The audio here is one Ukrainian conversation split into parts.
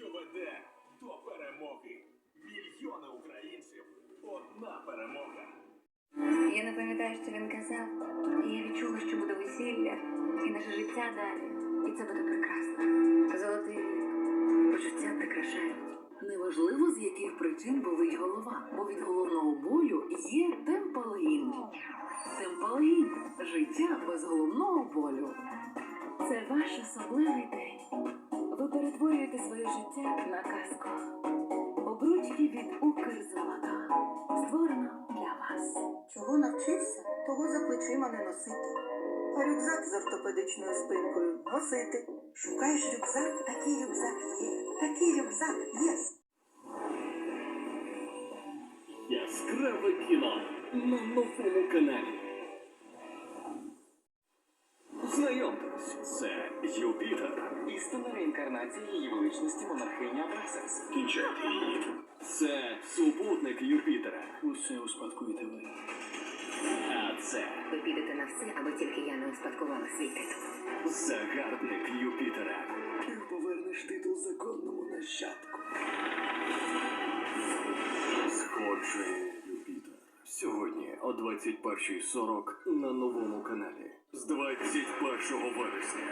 що веде до перемоги. Мільйони українців. Одна перемога. Я не пам'ятаю, що він казав. І я відчула, що буде весілля і наше життя далі. І це буде прекрасно. Золотий вік. Почуття прикрашають. Неважливо, з яких причин болить голова, бо від головного болю є темпалгін. Темпалгін життя без головного болю. Це ваш особливий день. Ви перетворюєте своє життя на казку. Обручки від Укрзолота. Створено для вас. Чого навчився, того за плечима не носити. А рюкзак з ортопедичною спинкою носити. Шукаєш рюкзак, такий рюкзак є. Такий рюкзак є. Яскраве кіно на новому каналі. Знайомтесь, це Юпітер. Істинна реінкарнація її величності монархині Абраксакс. Кінчайте її. Це супутник Юпітера. Усе успадкуєте ви. А це Ви підете на все, аби тільки я не успадкувала свій титул. загарбник Юпітера. Ти повернеш титул законному нащадку. Сходження Юпітер. Сьогодні о 21.40 на новому каналі. З 21 вересня.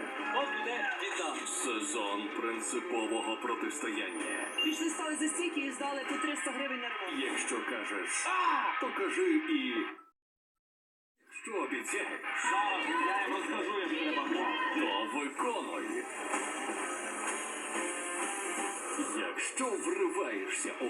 Сезон принципового протистояння. Пішли стали за стійки і здали по 300 гривень на ремонт. Якщо кажеш, то кажи і. Що обіцяєш, Зараз я їм розкажу, як треба. то виконуй. Якщо вриваєшся у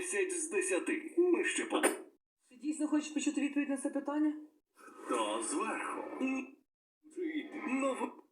10 з 10. Ми ще по. Ти дійсно хочеш почути відповідь на це питання? То зверху. Ново.